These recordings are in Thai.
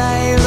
ใ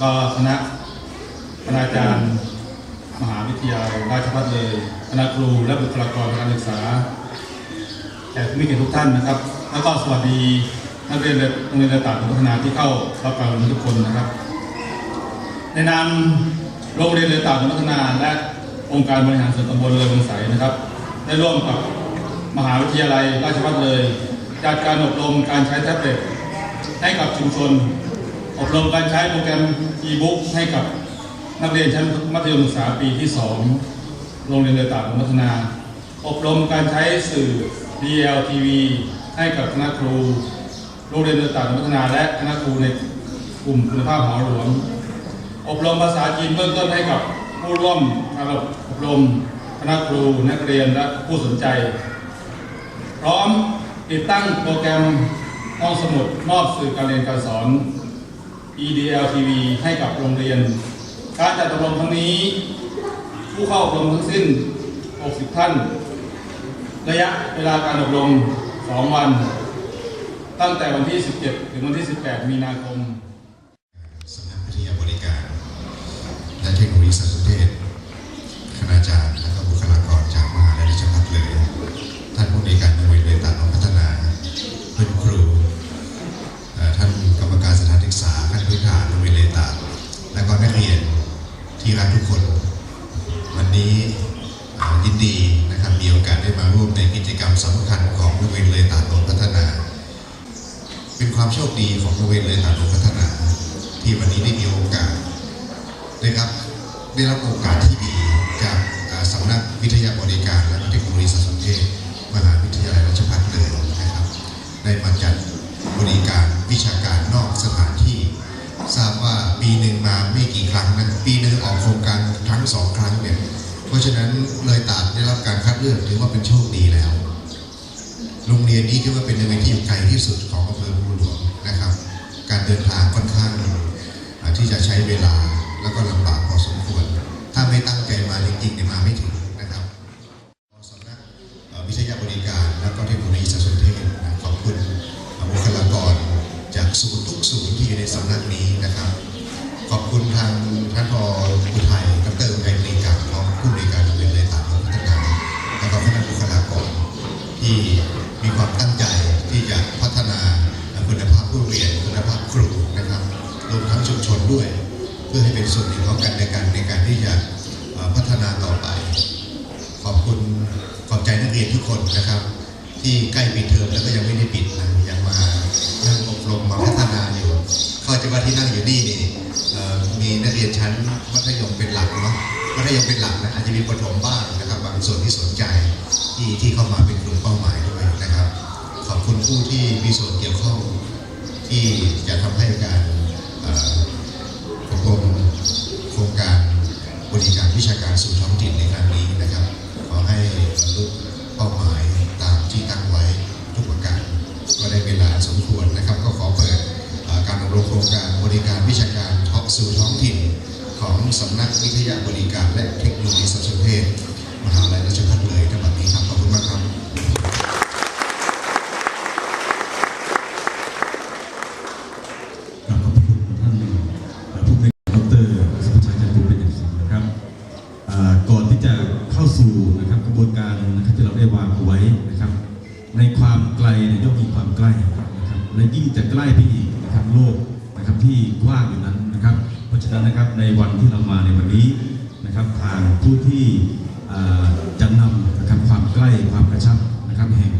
แล้วก็คณะคณาจารย์มหาวิทยาลัยราชภัฏเลยคณะครูและบุคลากรการศึกษาแขกผู้มีเกียรติทุกท่านนะครับ แล้วก็สวัสดีนักเรียนโรงเรียนระดับพัฒนาที่เข้ารับการเรียนทุกคนนะครับ ในนามโรงเรียนเรือต่างพัฒนาและองค์การบริหารส่วนตำบลเลยบางไสนะครับ ได้ร่วมกับมหาวิทยาลัยราชภัฏเลยจัดการอบรมการใช้แท็บเล็ตให้กับชุมชน อบรมการใช้โปรแกรม e-book ให้กับนักเรียนชั้นมัธยมศึกษาปีที่ 2 โรงเรียนเรือต่าพัฒนา อบรมการใช้สื่อ DLTV ให้กับคณะครู โรงเรียนเรือต่าพัฒนาและคณะครูในกลุ่มคุณภาพหอหลวง อบรมภาษาจีนเบื้องต้นให้กับผู้ร่วมการอบรมคณะครูนักเรียนและผู้สนใจ พร้อมติดตั้งโปรแกรมห้องสมุดมอบสื่อการเรียนการสอน EDL TV ให้กับโรงเรียน การจัดอบรมครั้งนี้ ผู้เข้าอบรมทั้งสิ้น 60 ท่าน ระยะเวลาการอบรม 2 วัน ตั้งแต่วันที่ 17 ถึงวันที่ 18 มีนาคม สำนักวิทยาบริการและเทคโนโลยีสารสนเทศ คณาจารย์ และก็บุคลากรจากมหาวิทยาลัยราชภัฏเลย ท่านผู้ในวยการโรงเรียนเลยตานนท์พัฒนาเพื่อนครูเอ่อท่านกรรมการสถานศึกษาขั้นพื้นฐานโรงเรียนเลยตานและก็นักเรียนที่รักทุกคน วันนี้เอ่อยินดีนะครับมีโอกาสได้มาร่วมในกิจกรรมสำคัญของโรงเรียนเลยตานนท์พัฒนา เป็น ความโชคดี เดินทางค่อนข้างที่จะใช้เวลาแล้วก็ลำบากพอสมควร ถ้าไม่ตั้งใจมาจริงๆเนี่ยมาไม่ถึงนะครับสำนักวิทยาบริการและก็เทคโนโลยีสารสนเทศนะขอบคุณบุคลากรจากศูนย์ทุกศูนย์ที่อยู่ในสำนักนี้นะครับ ขอบคุณทางท่านพออุทัยดรอุทัยปรีกับพร้อมผู้ในวยการโรงเรียนเลยตามพัฒนาแล้วก็คณะบุคลากรที่มีความตั้ง ชุมชนด้วย เพื่อให้เป็นส่วนหนึ่งของกันในการในการที่จะพัฒนาต่อไป ขอบคุณขอบใจนักเรียนทุกคนนะครับ ที่ใกล้ปิดเทอมแล้วก็ยังไม่ได้ปิดนะยังมานั่งอบรมมาพัฒนาอยู่เข้าใจว่าที่นั่งอยู่นี่นี่มีนักเรียนชั้นมัธยมเป็นหลักเนาะมัธยมเป็นหลักนะอาจจะมีประถมบ้างนะครับ บางส่วนที่สนใจที่ที่เข้ามาเป็นกลุ่มเป้าหมายด้วยนะครับ ขอบคุณผู้ที่มีส่วนเกี่ยวข้องที่จะทำให้การ เอ่ออบรมโครงการบริการวิชาการสู่ท้องถิ่นในครั้งนี้นะครับ ขอให้บรรลุเป้าหมายตามที่ตั้งไว้ทุกประการก็ได้เวลาสมควรนะครับ ก็ขอเปิดการอบรมโครงการบริการวิชาการท้องสู่ท้องถิ่น ของสำนักวิทยาบริการและเทคโนโลยีสารสนเทศมหาวิทยาลัยราชภัฏเลยในวันนี้ครับขอบคุณมากครับ ทางผู้ที่จะนำนะครับความใกล้ความกระชับนะครับแห่ง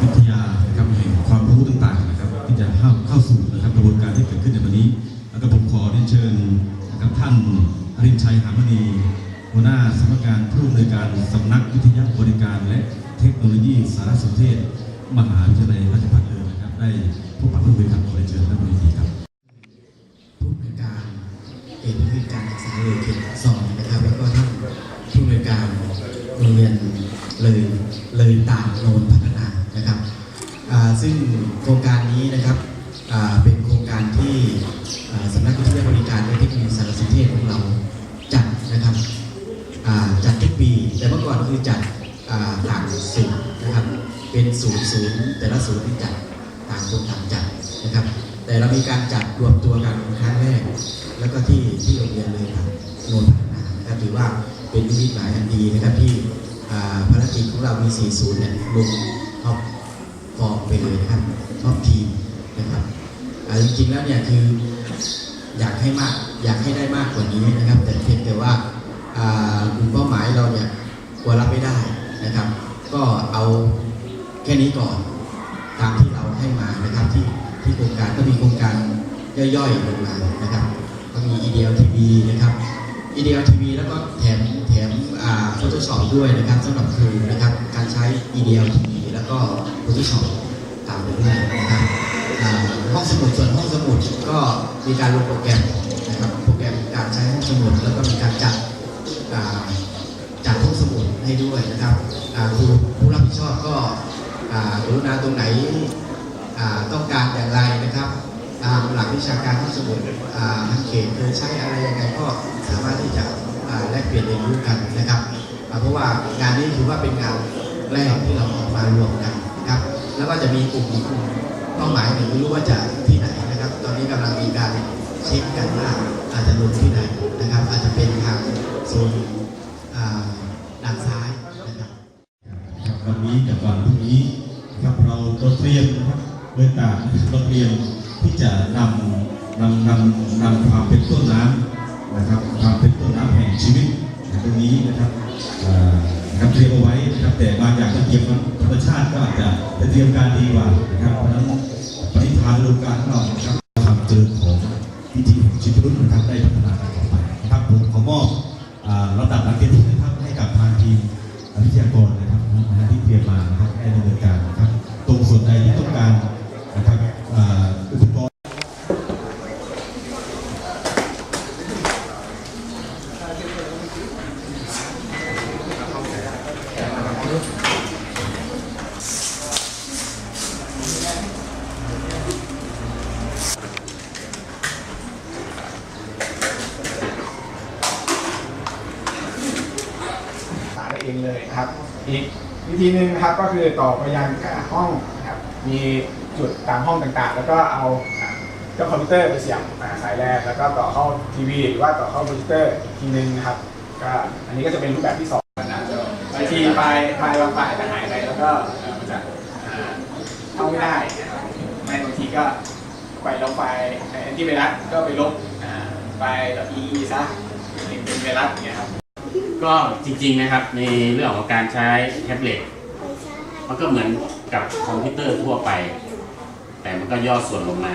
วิทยานะครับแห่งความรู้ต่างๆนะครับที่จะเข้าเข้าสู่นะครับกระบวนการที่เกิดขึ้นในวันนี้ แล้วก็ผมขอเรียนเชิญนะครับท่านอรินชัยหามณีหัวหน้าสำนักงานผู้อำนวยการสำนักวิทยาบริการ และเทคโนโลยีสารสนเทศ มหาวิทยาลัยราชภัฏเลยนะครับ ได้พบปะพูดคุยครับขอเรียนเชิญท่านบริที โรงเรียนเลยเลยตามโนนพัฒนานะครับซึ่งโครงการนี้นะครับเป็นโครงการที่สำนักวิทยาบริการและเทคโนโลยีสารสนเทศของเราจัดนะครับจัดทุกปี แต่เมื่อก่อนคือจัดต่างศูนย์นะครับเป็นศูนย์ศูนย์แต่ละศูนย์ที่จัดต่างคนต่างจัดนะครับ แต่เรามีการจัดรวมตัวกันครั้งแรก แล้วก็ที่ที่โรงเรียนเลยครับโนนพัฒนานะครับถือว่า เป็นนิมิตหมายอันดีนะครับที่ภารกิจของเรามี 40 เนี่ยลงท็อปฟอร์มไปเลยนะครับท็อปทีมนะครับจริงๆแล้วเนี่ยคืออยากให้มากอยากให้ได้มากกว่านี้นะครับ แต่เพียงแต่ว่าอ่ากลุ่มเป้าหมายเราเนี่ยกลัวรับไม่ได้นะครับ ก็เอาแค่นี้ก่อนตามที่เราให้มานะครับที่ที่โครงการก็มีโครงการย่อยๆลงมานะครับ ก็มี EDL TV นะครับ EDL TV แล้วก็แถมแถมอ่า Photoshop ด้วยนะครับสำหรับครูนะครับการใช้ EDL TV แล้วก็ Photoshop ตามไปด้วยนะครับห้องสมุดส่วนห้องสมุดก็มีการลงโปรแกรมนะครับโปรแกรมการใช้ห้องสมุดแล้วก็มีการจัดจัดห้องสมุดให้ด้วยนะครับอ่าผู้ผู้รับผิดชอบก็อ่ากรุณาตรงไหนต้องการอย่างไรนะครับ ตามหลักวิชาการห้องสมุดทางเขตเคยใช้อะไรยังไงก็สามารถที่จะอาแลกเปลี่ยนเรียนรู้กันนะครับ เพราะว่างานนี้ถือว่าเป็นงานแรกที่เราออกมารวมกันนะครับ แล้วก็จะมีกลุ่มอีกกลุ่มเป้าหมายหนึ่งไม่รู้ว่าจะที่ไหนนะครับ ตอนนี้กำลังมีการเช็คกันว่าอาจจะลงที่ไหนนะครับ อาจจะเป็นทางโซนอาด้านซ้ายนะครับครับวันนี้กับวันพรุ่งนี้ครับเราเราเตรียมนะครับโดยการเราเตรียม ที่จะนำนำนำนำความเป็นต้นน้ำนะครับความเป็นต้นน้ำแห่งชีวิตตรงนี้นะครับนะครับเตรียมเอาไว้นะครับแต่บางอย่างถ้าเตรียมธรรมชาติก็อาจจะเตรียมการดีกว่านะครับเพราะฉะนั้นปฏิทานโลการของเรานะครับความเจริญของพิธีแห่งชีวิตรุ่นนะครับได้พัฒนาต่อไปนะครับผมขอมอบระดับนักเรียนทุกท่านให้กับทางทีมวิทยากรนะครับที่เตรียมมานะครับให้ดำเนินการนะครับ ตรงส่วนใดที่ต้องการนะครับอ่าอุปกรณ์ สารเองเลยนะครับ อีกวิธีหนึ่งนะครับก็คือต่อไปยังห้องนะครับมีจุดตามห้องต่างๆ แล้วก็เอาเจ้าคอมพิวเตอร์ไปเสียบอ่าสายแรกแล้วก็ต่อเข้าทีวีหรือว่าต่อเข้าคอมพิวเตอร์อีกทีนึงนะครับก็อันนี้ก็จะเป็นรูปแบบที่สองนะบางทีไฟล์ไฟล์บางไฟล์จะหายไปแล้วก็มันจะเข้าไม่ได้นบไม่บางทีก็ไปลบไฟล์แอนตี้ไวรัสก็ไปลบไฟล์ .ee ซะเป็นไวรัสอย่างเงี้ย ก็จริงๆนะครับในเรื่องของการใช้แท็บเล็ตมันก็เหมือนกับคอมพิวเตอร์ทั่วไป แต่มันก็ย่อส่วนลงมา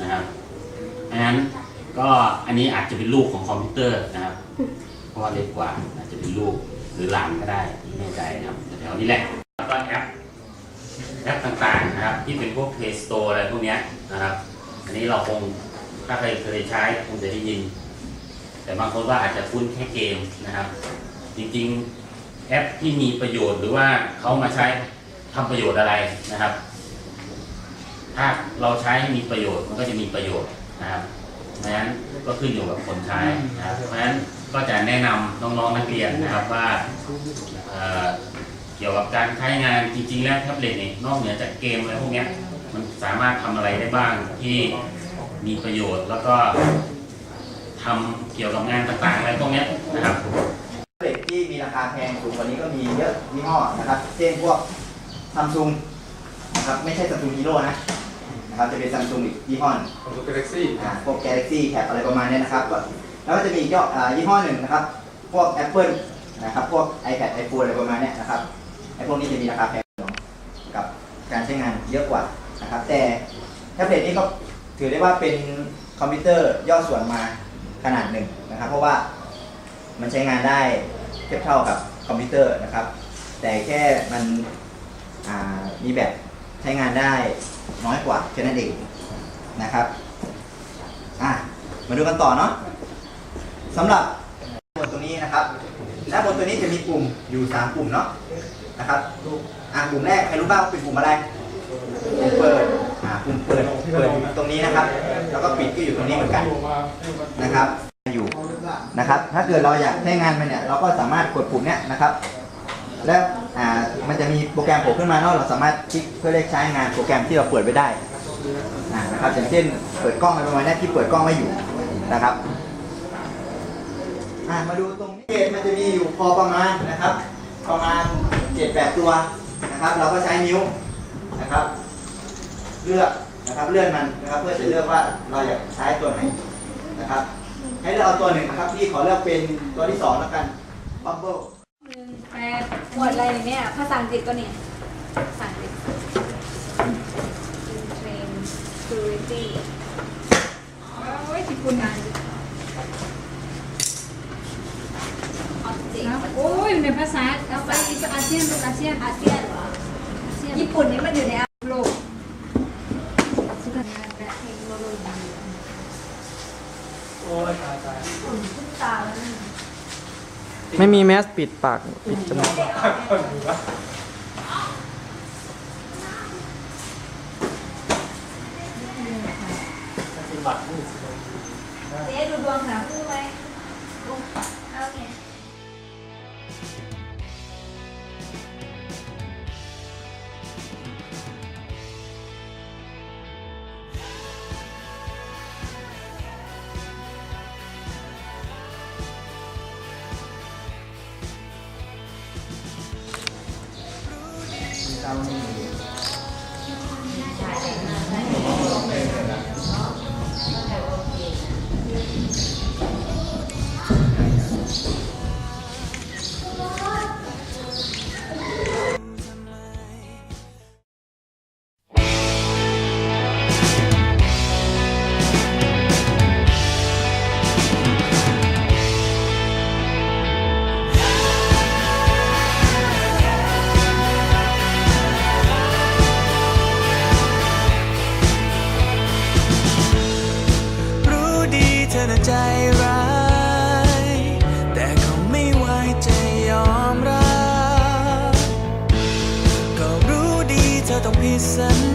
นะครับเพราะฉะนั้นก็อันนี้อาจจะเป็นลูกของคอมพิวเตอร์นะครับ เพราะว่าเล็กกว่าอาจจะเป็นลูกหรือหลานก็ได้ไม่แน่ใจนะครับแถวๆนี้แหละแล้วก็แอปแอปต่างๆนะครับ ที่เป็นพวก Play Store อะไรพวกนี้นะครับ อันนี้เราคงถ้าใครเคยใช้คงจะได้ยิน แต่บางคนว่าอาจจะคุ้นแค่เกมนะครับ จริงๆแอปที่มีประโยชน์หรือว่าเขามาใช้ทำประโยชน์อะไรนะครับ ถ้าเราใช้ให้มีประโยชน์มันก็จะมีประโยชน์นะครับเพราะฉะนั้นก็ขึ้นอยู่กับคนใช้นะครับเพราะฉะนั้นก็จะแนะนำน้องๆนักเรียนนะครับว่าเเกี่ยวกับการใช้งานจริง ๆ แล้วแท็บเล็ตนี่นอกเหนือจากเกมอะไรพวกนี้มันสามารถทำอะไรได้บ้างที่มีประโยชน์แล้วก็ ทำเกี่ยวกับงานต่างๆอะไรพวกเนี้ยนะครับแท็บเล็ตที่มีราคาแพงสูงกว่านี้ก็มีเยอะยี่ห้อนะครับเช่นพวกซัมซุงนะครับไม่ใช่ซัมซุงฮีโร่นะนะครับจะเป็นซัมซุงอีกยี่ห้อหนึ่งของตัว Galaxy อ่าพวก Galaxy Tab อะไรประมาณเนี้ยนะครับก็แล้วก็จะมีอีกย่ออ่ายี่ห้อหนึ่งนะครับ พวก Apple นะครับพวก iPad iPhone อะไรประมาณเนี้ยนะครับไอ้พวกนี้จะมีราคาแพงกับการใช้งานเยอะกว่านะครับแต่แท็บเล็ตนี้ก็ถือได้ว่าเป็นคอมพิวเตอร์ย่อส่วนมา ขนาดหนึ่งนะครับ เพราะว่ามันใช้งานได้เทียบเท่ากับคอมพิวเตอร์นะครับ แต่แค่มันมีแบบใช้งานได้น้อยกว่าแค่นั้นเองนะครับอะมาดูกันต่อเนาะสำหรับบนตัวนี้นะครับด้าบนตัวนี้จะมีปุ่มอยู่ 3 ปุ่มเนาะนะครับอะปุ่มแรกใครรู้บ้างว่าเป็นปุ่มอะไรปุ่มเปิด ปุ่มเปิดเปิดอยู่ตรงนี้นะครับ แล้วก็ปิดก็อยู่ตรงนี้เหมือนกันนะครับ อยู่นะครับ ถ้าเกิดเราอยากใช้งานมันเนี่ย เราก็สามารถกดปุ่มเนี้ยนะครับ แล้วอ่ามันจะมีโปรแกรมโผล่ขึ้นมาเนาะเราสามารถคลิกเพื่อเลือกใช้งานโปรแกรมที่เราเปิดไว้ได้นะครับอย่างเช่นเปิดกล้องอะไรประมาณนี้ที่เปิดกล้องไม่อยู่นะครับอ่ามาดูตรงนี้เกจมันจะมีอยู่พอประมาณนะครับ ประมาณเจ็ดแปดตัวนะครับ เราก็ใช้นิ้วนะครับ เลือกนะครับเลื่อนมันนะครับเพื่อจะเลือกว่าเราอยากใช้ตัวไหนนะครับ ให้เราเอาตัวหนึ่งนะครับพี่ขอเลือกเป็นตัวที่สองแล้วกันบับเบิ้ลหนึ่งแปดหมวดอะไรเนี่ยภาษาอังกฤษก็เนี่ยภาษาอังกฤษ train security โอ้ยที่คุณงาน object โอ้ยในภาษาเอาไปอาเซียนลูกอาเซียนอาเซียนเหรอญี่ปุ่นนี่มันอยู่ในอา โลก สุขภาพและเทคโนโลยี โอ้ยตายตายฝุ่นขึ้นตาแล้วนี่ไม่มีแมสปิดปากปิดจมูกเจ๊ดูดวงหาคู่ไหมโอเค ธ